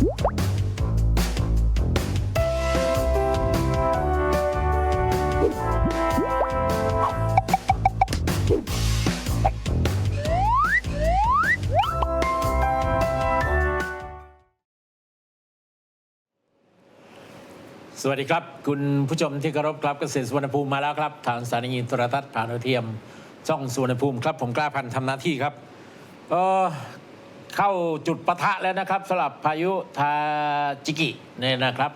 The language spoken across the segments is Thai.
สวัสดีครับ คุณผู้ชมที่เคารพครับเกษตรสุวรรณภูมิมาแล้วครับ ทางสถานีโทรทัศน์ผ่านดาวเทียมช่องสุวรรณภูมิครับ ผมกล้าพันธ์ทำหน้าที่ครับเอ่อ เข้าจุดปะทะแล้วนะครับสำหรับพายุทาจิกิเนี่ยนะครับ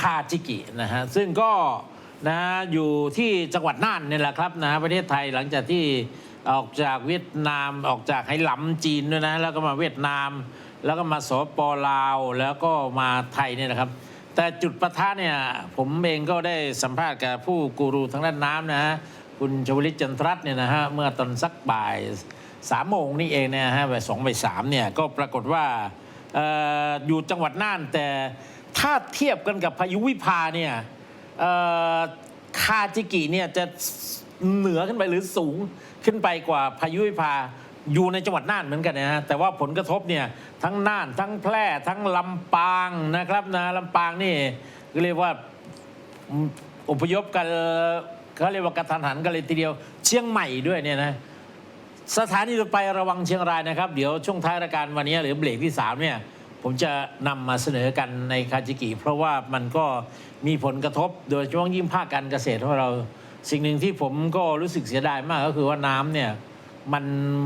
คาจิกินะฮะซึ่งก็นะอยู่ที่จังหวัดน่านเนี่ยแหละครับนะฮะประเทศไทยหลังจากที่ออกจากเวียดนามออกจากไหหลำจีนด้วยนะแล้วก็มาเวียดนาม แล้วก็มาสปลาว แล้วก็มาไทยเนี่ยนะครับ แต่จุดประทะเนี่ยผมเองก็ได้สัมภาษณ์กับผู้กูรูทางด้านน้ำนะฮะคุณชวลิตจันทรัตน์เนี่ยนะฮะเมื่อตอนสักบ่าย สามโมงนี่เองเนี่ยฮะบ่ายสองบ่ายสามเนี่ยก็ปรากฏว่าอออยู่จังหวัดน่านแต่ถ้าเทียบกันกับพายุวิภาเนี่ยเอ่อคาจิกิเนี่ยจะเหนือขึ้นไปหรือสูงขึ้นไปกว่าพายุวิภาอยู่ในจังหวัดน่านเหมือนกันนะฮะแต่ว่าผลกระทบเนี่ยทั้งน่านทั้งแพร่ทั้งลำปางนะครับนะลำปางนี่ก็เรียกว่าอืมอพยพกันเขาเรียกว่ากระทันหันกันเลยทีเดียว เชียงใหม่ด้วยเนี่ยนะ สถานีต่อไประวังเชียงรายนะครับ เดี๋ยวช่วงท้ายรายการวันนี้หรือเบรกที่ 3 เนี่ย ผมจะนำมาเสนอกันในคาจิกิ เพราะว่ามันก็มีผลกระทบโดยเฉพาะยิ่งภาคการเกษตรของเรา สิ่งหนึ่งที่ผมก็รู้สึกเสียดายมากก็คือว่าน้ำเนี่ยมัน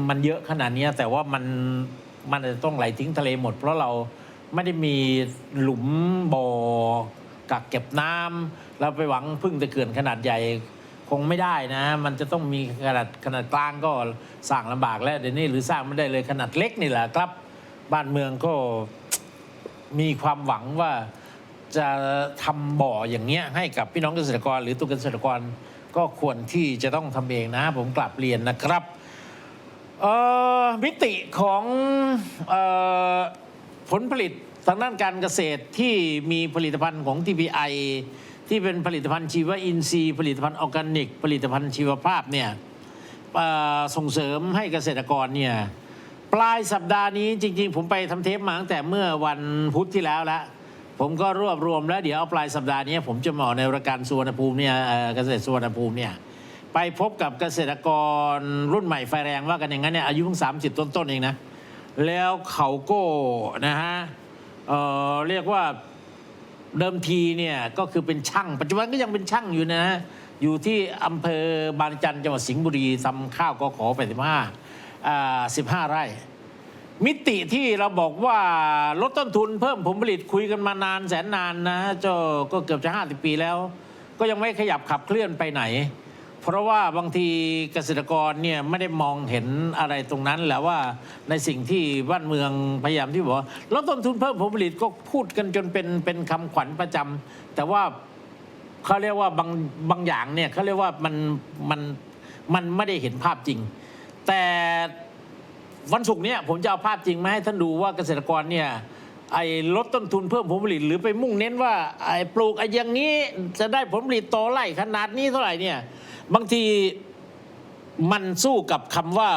มันเยอะขนาดนี้แต่ว่ามันมันจะต้องไหลทิ้งทะเลหมด เพราะเราไม่ได้มีหลุมบ่อกักเก็บน้ำเราไปหวังพึ่งต่เขื่อนขนาดใหญ่ คงไม่ได้นะ มันจะต้องมีขนาดขนาดกลางก็สร้างลำบากแล้วเดี๋ยวนี้หรือสร้างไม่ได้เลยขนาดเล็กนี่แหละครับ บ้านเมืองก็มีความหวังว่าจะทำบ่ออย่างเงี้ยให้กับพี่น้องเกษตรกร หรือตัวเกษตรกรก็ควรที่จะต้องทำเองนะ ผมกลับเรียนนะครับมิติของออผลผลิตทางด้านการเกษตรที่มีผลิตภัณฑ์ของ TPI ที่เป็นผลิตภัณฑ์ชีวอินทรีย์ ผลิตภัณฑ์ออร์แกนิก ผลิตภัณฑ์ชีวภาพเนี่ยส่งเสริมให้เกษตรกรเนี่ยปลายสัปดาห์นี้จริง ๆ ผมไปทำเทปมาตั้งแต่เมื่อวันพุธที่แล้วแล้วผมก็รวบรวมแล้วเดี๋ยวเอาปลายสัปดาห์นี้ผมจะมาในรายการสุวรรณภูมิเนี่ยเกษตรสุวรรณภูมิเนี่ยไปพบกับเกษตรกรรุ่นใหม่ไฟแรงว่ากันอย่างนั้นเนี่ยอายุเพิ่งสามสิบต้นๆเองนะแล้วเขาก็นะฮะเออเรียกว่า เดิมทีเนี่ยก็คือเป็นช่างปัจจุบันก็ยังเป็นช่างอยู่นะฮะอยู่ที่อำเภอบางจันทร์จังหวัดสิงห์บุรีทำข้าวกขอแปสิบห้าอ่าสิบห้าไร่ มิติที่เราบอกว่าลดต้นทุนเพิ่มผลผลิตคุยกันมานานแสนนานนะเจ้าก็เกือบจะ 50 ปีแล้ว ก็ยังไม่ขยับขับเคลื่อนไปไหน เพราะว่าบางทีเกษตรกรเนี่ยไม่ได้มองเห็นอะไรตรงนั้นแหละว่าในสิ่งที่บ้านเมืองพยายามที่บอกว่าลดต้นทุนเพิ่มผลผลิตก็พูดกันจนเป็นเป็นคำขวัญประจำแต่ว่าเขาเรียกว่าบางบางอย่างเนี่ยเขาเรียกว่ามันมันมันไม่ได้เห็นภาพจริง แต่วันศุกร์เนี่ยผมจะเอาภาพจริงมาให้ท่านดูว่าเกษตรกรเนี่ยไอ้ลดต้นทุนเพิ่มผลผลิต หรือไปมุ่งเน้นว่าไอ้ปลูกไอ้อย่างนี้จะได้ผลผลิตต่อไร่ขนาดนี้เท่าไหร่เนี่ย บางทีมันสู้กับคำว่า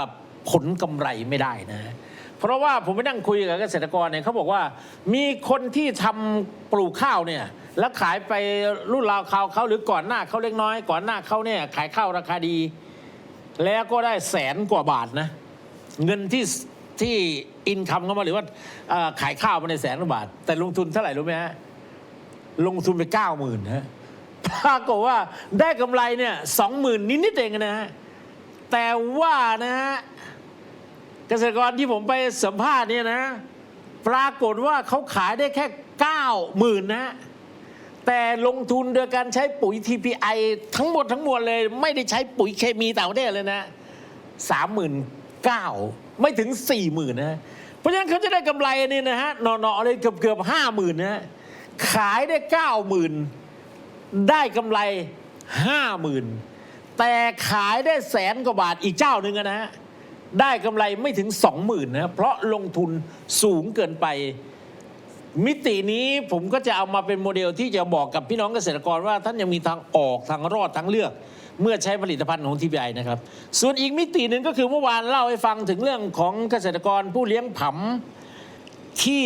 ผลกำไรไม่ได้นะ เพราะว่าผมไปนั่งคุยกับเกษตรกรเนี่ยเขาบอกว่า มีคนที่ทำปลูกข้าวเนี่ยแล้วขายไปรุ่นราวเขาเขาหรือก่อนหน้าเขาเล็กน้อย ก่อนหน้าเขาเนี่ยขายข้าวราคาดี แล้วก็ได้แสนกว่าบาทนะ เงินที่ที่อินคัมเข้ามาหรือว่าขายข้าวมาในแสนกว่าบาท แต่ลงทุนเท่าไหร่รู้ไหมฮะลงทุนไปเก้าหมื่นฮะ ปรากฏว่าได้กำไรเนี่ยสองหมื่นนิดๆเองนะฮะแต่ว่านะฮะเกษตรกรที่ผมไปสัมภาษณ์เนี่ยนะ ปรากฏว่าเขาขายได้แค่เก้าหมื่นนะ แต่ลงทุนโดยการใช้ปุ๋ย TPI ทั้งหมดทั้งมวลเลย ไม่ได้ใช้ปุ๋ยเคมีต่างประเทศเลยนะสามหมื่นเก้าไม่ถึงสี่หมื่นนะเพราะฉะนั้นเขาจะได้กำไรนี่นะฮะหนอๆเลยเกือบเกือบห้าหมื่นนะฮะขายได้เก้าหมื่น ได้กำไรห้าหมื่นแต่ขายได้แสนกว่าบาทอีกเจ้าหนึ่งนะฮะได้กำไรไม่ถึงสองหมื่นนะเพราะลงทุนสูงเกินไป มิตินี้ผมก็จะเอามาเป็นโมเดลที่จะบอกกับพี่น้องเกษตรกรว่าท่านยังมีทางออกทางรอดทางเลือก เมื่อใช้ผลิตภัณฑ์ของ TPI นะครับ ส่วนอีกมิติหนึ่งก็คือเมื่อวานเล่าให้ฟังถึงเรื่องของเกษตรกรผู้เลี้ยงผที่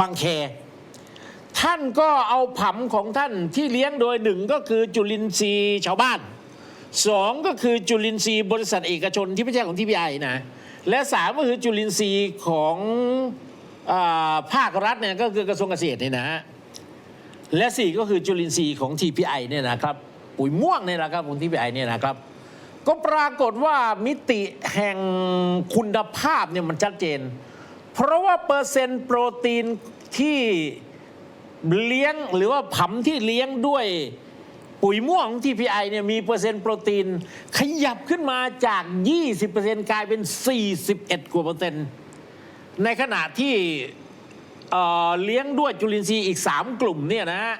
บางแค ท่านก็เอาผำของท่านที่เลี้ยงโดยหนึ่งก็คือจุลินทรีย์ชาวบ้านสองก็คือจุลินทรีย์บริษัทเอกชนที่ไม่ใช่ของทีพีไอนะและสามก็คือจุลินทรีย์ของอภาครัฐเนี่ยก็คือกระทรวงเกษตรเนี่ยนะฮะและสี่ก็คือจุลินทรีย์ของ TPI เนี่ยนะครับปุ๋ยม่วงเนี่ยนะครับของ TPI เนี่ยนะครับ ก็ปรากฏว่ามิติแห่งคุณภาพเนี่ยมันชัดเจน เพราะว่าเปอร์เซ็นต์โปรตีนที่ เลี้ยงหรือว่าผำที่เลี้ยงด้วยปุ๋ยม่วงของ TPI เนี่ยมีเปอร์เซ็นต์โปรตีน ขยับขึ้นมาจาก 20%กลายเป็น 41 กว่าเปอร์เซ็นต์ ในขณะที่เเลี้ยงด้วยจุลินทรีย์อีก 3 กลุ่มเนี่ยนะฮะ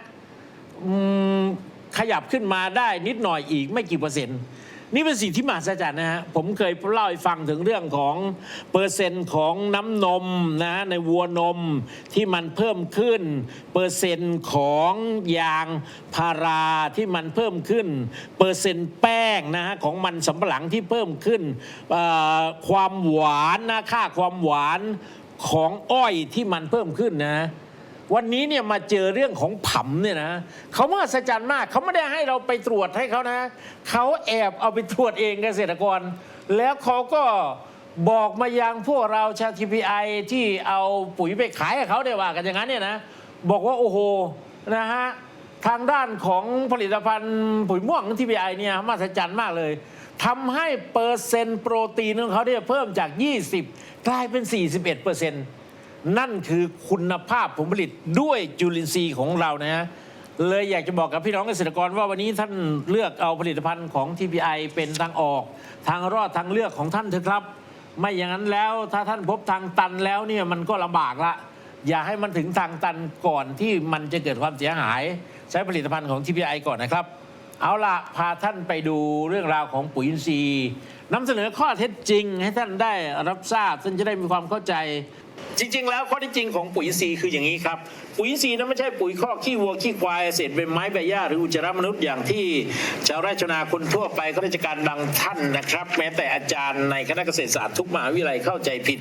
ขยับขึ้นมาได้นิดหน่อยอีกไม่กี่เปอร์เซ็นต์ นี่เป็นสิ่งที่มหัศจรรย์นะฮะผมเคยเล่าให้ฟังถึงเรื่องของเปอร์เซ็นต์ของน้ำนมนะในวัวนมที่มันเพิ่มขึ้น เปอร์เซ็นต์ของยางพาราที่มันเพิ่มขึ้น เปอร์เซ็นต์แป้งนะฮะของมันสำปะหลังที่เพิ่มขึ้นความหวานนะค่าความหวานของอ้อยที่มันเพิ่มขึ้นนะ วันนี้เนี่ยมาเจอเรื่องของผำเนี่ยนะเขามหัศจรรย์มากเขาไม่ได้ให้เราไปตรวจให้เขานะเขาแอบเอาไปตรวจเองเกษตรกร แล้วเขาก็บอกมายังพวกเราชาวทีพีไอที่เอาปุ๋ยไปขายให้เขาได้ว่ากันอย่างนั้นเนี่ยนะบอกว่าโอ้โหนะฮะทางด้านของผลิตภัณฑ์ปุ๋ยม่วงทีพีไอเนี่ยมหัศจรรย์มากเลยทำให้เปอร์เซ็นต์โปรตีนของเขาเนี่ยเพิ่มจาก 20 กลายเป็น 41เปอร์เซ็นต์ นั่นคือคุณภาพผลผลิตด้วยจุลินทรีย์ของเรานะฮะเลยอยากจะบอกกับพี่น้องเกษตรกรว่าวันนี้ท่านเลือกเอาผลิตภัณฑ์ของ TPI เป็นทางออก ทางรอดทางเลือกของท่านเถอะครับ ไม่อย่างนั้นแล้วถ้าท่านพบทางตันแล้วเนี่ยมันก็ลำบากละ อย่าให้มันถึงทางตันก่อนที่มันจะเกิดความเสียหาย ใช้ผลิตภัณฑ์ของ TPI ก่อนนะครับ เอาละพาท่านไปดูเรื่องราวของปุ๋ยอินทรีย์นำเสนอข้อเท็จจริงให้ท่านได้รับทราบท่านจะได้มีความเข้าใจ จริง ๆ แล้วข้อท็จจริงของปุ๋ยอินทรีคืออย่างนี้ครับ ปุ๋ยอินทรีนั้นไม่ใช่ปุ๋ยข้อกขี้วัวขี้ควายเศษใบไม้ใบหญ้าหรืออุจจาระมนุษย์อย่างที่ชาวไร่ชนาคนทั่วไปข้าราชการบางท่านนะครับ แม้แต่อาจารย์ในคณะเกษตรศาสตร์ทุกมหาวิทยาลัยเข้าใจผิด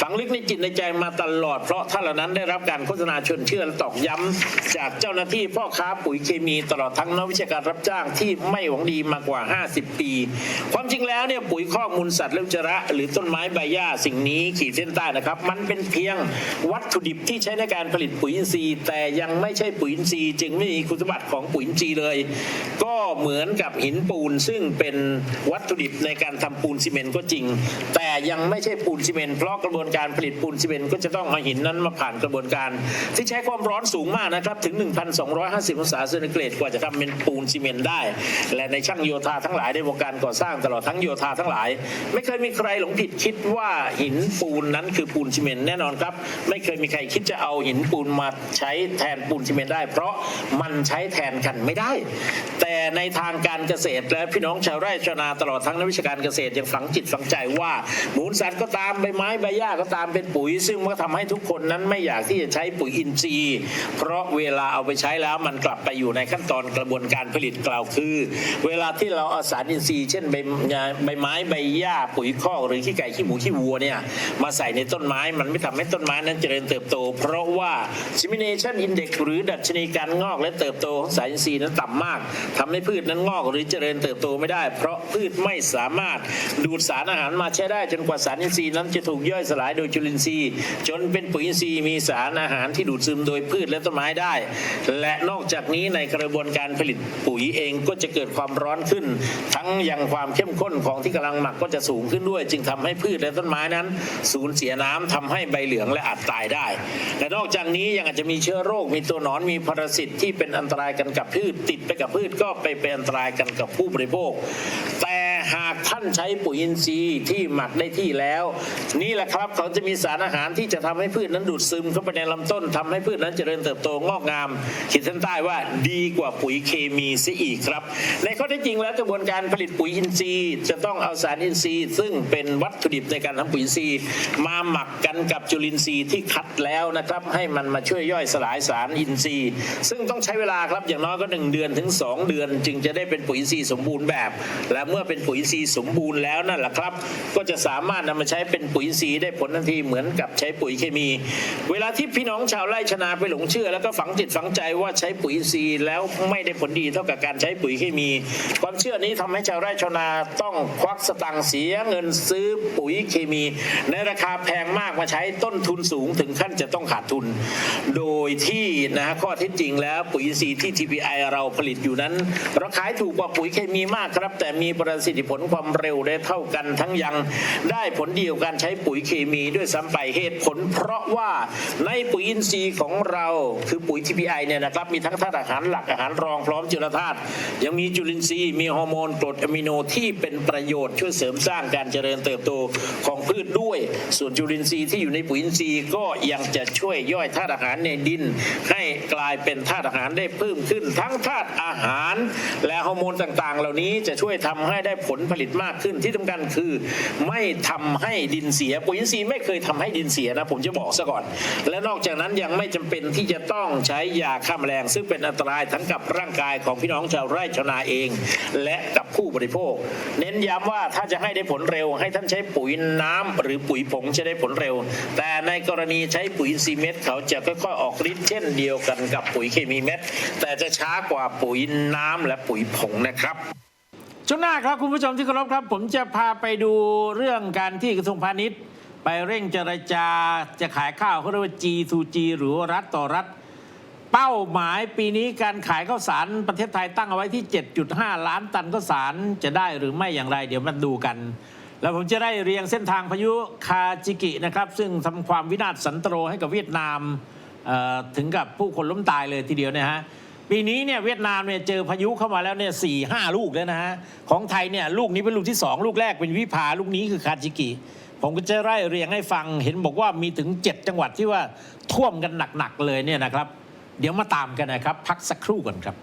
ฝังลึกในจิตในใจมาตลอด เพราะท่านเหล่านั้นได้รับการโฆษณาชวนเชื่อและตอกย้ำจากเจ้าหน้าที่พ่อค้าปุ๋ยเคมีตลอดทั้งนักวิชาการรับจ้างที่ไม่หวังดีมากว่า 50 ปี ความจริงแล้วเนี่ยปุ๋ยข้อมูลสัตว์และอุจจระ หรือต้นไม้ใบหญ้าสิ่งนี้ขีดเส้นใต้นะครับ มันเป็นพียงวัตถุดิบที่ใช้ในการผลิตปุ๋ยอินทรีย์ แต่ยังไม่ใช่ปุ๋ยอินทรีย์ จึงไม่มีคุณสมบัติของปุ๋ยอินทรีย์เลย ก็เหมือนกับหินปูนซึ่งเป็นวัตถุดิบในการทำปูนซีเมนต์ก็จริง แต่ยังไม่ใช่ปูนซีเมนต์เพราะกระบวนการผลิตปูนซีเมนต์ก็จะต้องเอาหินนั้นมาผ่านกระบวนการ ที่ใช้ความร้อนสูงมากนะครับถึง 1,250 องศาเซนติเกรดกว่าจะทำเป็นปูนซีเมนต์ได้ และในช่างโยธาทั้งหลายในวงการก่อสร้างตลอดทั้งโยธาทั้งหลาย ไม่เคยมีใครหลงผิดคิดว่าหินปูนนั้นคือปูนซีเมนต์แน่นอนครับ ไม่เคยมีใครคิดจะเอาหินปูนมาใช้แทนปูนซีเมนต์ได้ เพราะมันใช้แทนกันไม่ได้ แต่ในทางการเกษตรและพี่น้องชาวไร่ชาวนาตลอดทั้งนักวิชาการเกษตรยังฝังจิตฝังใจว่าหมูลสัตว์ก็ตามใบไม้ใบหญ้าก็ตามเป็นปุ๋ย ซึ่งมันก็ทำให้ทุกคนนั้นไม่อยากที่จะใช้ปุ๋ยอินทรีย์ เพราะเวลาเอาไปใช้แล้วมันกลับไปอยู่ในขั้นตอนกระบวนการผลิตกล่าวคือ เวลาที่เราเอาสารอินทรีย์ เช่นใบใบไม้ใบหญ้าปุ๋ยคอกหรือขี้ไก่ขี้หมูขี้วัวเนี่ยมาใส่ในต้นไม้มันไม่ทำให้ต้นไม้นั้นเจริญเติบโต เพราะว่า dissemination index หรือดัชนีการงอกและเติบโตของสารอินทรีย์นั้นต่ำมากทำให้พืชนั้นงอกหรือเจริญเติบโตไม่ได้ เพราะพืชไม่สามารถดูดสารอาหารมาใช้ได้จนกว่าสารอินทรีย์นั้นจะถูกย่อยสลายโดยจุลินทรีย์ จนเป็นปุ๋ยอินทรีย์มีสารอาหารที่ดูดซึมโดยพืชและต้นไม้ได้ และนอกจากนี้ในกระบวนการผลิตปุ๋ยเองก็จะเกิดความร้อนขึ้น ทั้งยังความเข้มข้นของที่กำลังหมักก็จะสูงขึ้นด้วย จึงทำให้พืชและต้นไม้นั้นสูญเสียน้ำทำให้ใบบเหลืองและอาจตายได้ และนอกจากนี้ยังอาจจะมีเชื้อโรค มีตัวหนอน มีปรสิตที่เป็นอันตรายกันกับพืช ติดไปกับพืชก็ไปเป็นอันตรายกันกับผู้บริโภค แต่ หากท่านใช้ปุ๋ยอินทรีย์ที่หมักได้ที่แล้ว นี่แหละครับเขาจะมีสารอาหารที่จะทำให้พืชนั้นดูดซึมเข้าไปในลำต้นทำให้พืชนั้นเจริญเติบโตงอกงามขีดเส้นใต้ว่าดีกว่าปุ๋ยเคมีเสียอีกครับ ในข้อเท็จจริงแล้วกระบวนการผลิตปุ๋ยอินทรีย์ จะต้องเอาสารอินทรีย์ ซึ่งเป็นวัตถุดิบในการทำปุ๋ยอินทรีย์ มาหมักกันกับจุลินทรีย์ที่คัดแล้วนะครับ ให้มันมาช่วยย่อยสลายสารอินทรีย์ ซึ่งต้องใช้เวลาครับอย่างน้อยก็ 1 เดือนถึง 2 เดือน จึงจะได้เป็นปุ๋ยอินทรีย์สมบูรณ์แบบ และเมื่อเป็นปุ๋ยปุ๋ยอินทรีย์สมบูรณ์แล้วนั่นแหละครับ ก็จะสามารถนำมาใช้เป็นปุ๋ยอินทรีย์ได้ผลทันทีเหมือนกับใช้ปุ๋ยเคมี เวลาที่พี่น้องชาวไร่ชนาไปหลงเชื่อ แล้วก็ฝังจิตฝังใจว่าใช้ปุ๋ยอินทรีย์แล้วไม่ได้ผลดีเท่ากับการใช้ปุ๋ยเคมี ความเชื่อนี้ทำให้ชาวไร่ชาวนาต้องควักสตังค์เสียเงินซื้อปุ๋ยเคมี ในราคาแพงมากมาใช้ต้นทุนสูงถึงขั้นจะต้องขาดทุน โดยที่นะฮะข้อเท็จจริงแล้วปุ๋ยอินทรีย์ที่ TPI เราผลิตอยู่นั้น เราขายถูกกว่าปุ๋ยเคมีมากครับ แต่มีประสิทธิผลความเร็วได้เท่ากันทั้งยังได้ผลเดียวการใช้ปุ๋ยเคมีด้วยซ้ำไปเหตุผล เพราะว่าในปุ๋ยอินทรีย์ของเราคือปุ๋ย TPI เนี่ยนะครับมีทั้งธาตุอาหารหลักอาหารรองพร้อมจุลธาตุยังมีจุลินทรีย์มีฮอร์โมนกรดอะมิโนที่เป็นประโยชน์ช่วยเสริมสร้างการเจริญเติบโตของพืชด้วย ส่วนจุลินทรีย์ที่อยู่ในปุ๋ยอินทรีย์ก็ยังจะช่วยย่อยธาตุอาหารในดิน ให้กลายเป็นธาตุอาหารได้เพิ่มขึ้น ทั้งธาตุอาหาร และฮอร์โมนต่างๆ เหล่านี้จะช่วยทำให้ได้ผลผลิตมากขึ้นที่สำคัญคือ ไม่ทำให้ดินเสียปุ๋ยอินทรีย์ไม่เคยทำให้ดินเสียนะผมจะบอกซะก่อน และนอกจากนั้นยังไม่จำเป็นที่จะต้องใช้ยาฆ่าแมลง ซึ่งเป็นอันตรายทั้งกับร่างกายของพี่น้องชาวไร่ชาวนาเอง และกับผู้บริโภค เน้นย้ำว่าถ้าจะให้ได้ผลเร็ว ให้ท่านใช้ปุ๋ยน้ำหรือปุ๋ยผงจะได้ผลเร็ว แต่ในกรณีใช้ปุ๋ยอินทรีย์เม็ดเขาจะค่อยๆออกฤทธิ์เช่นเดียวกันกับปุ๋ยเคมีเม็ดแต่จะช้ากว่าปุ๋ยน้ำและปุ๋ยผงนะครับ ช่วงหน้าครับคุณผู้ชมที่เคารพครับ ผมจะพาไปดูเรื่องการที่กระทรวงพาณิชย์ ไปเร่งเจรจาจะขายข้าวเขาเรียกว่า G2G หรือรัฐต่อรัฐ เป้าหมายปีนี้การขายข้าวสารประเทศไทยตั้งเอาไว้ที่ 7.5 ล้านตันข้าวสารจะได้หรือไม่อย่างไรเดี๋ยวมาดูกัน แล้วผมจะได้เรียงเส้นทางพายุคาจิกินะครับซึ่งทำความวินาศสันตโรให้กับเวียดนามถึงกับผู้คนล้มตายเลยทีเดียวเนะฮะ ปีนี้เนี่ยเวียดนามเนี่ยเจอพายุเข้ามาแล้วเนี่ยสี่ห้าลูกแล้วนะฮะ ของไทยเนี่ยลูกนี้เป็นลูกที่สองลูกแรกเป็นวิภาลูกนี้คือคาจิกิ ผมก็จะไล่เรียงให้ฟังเห็นบอกว่ามีถึง 7 จังหวัดที่ว่าท่วมกันหนักๆเลยเนี่ยนะครับ เดี๋ยวมาตามกันนะครับ พักสักครู่ก่อนครับ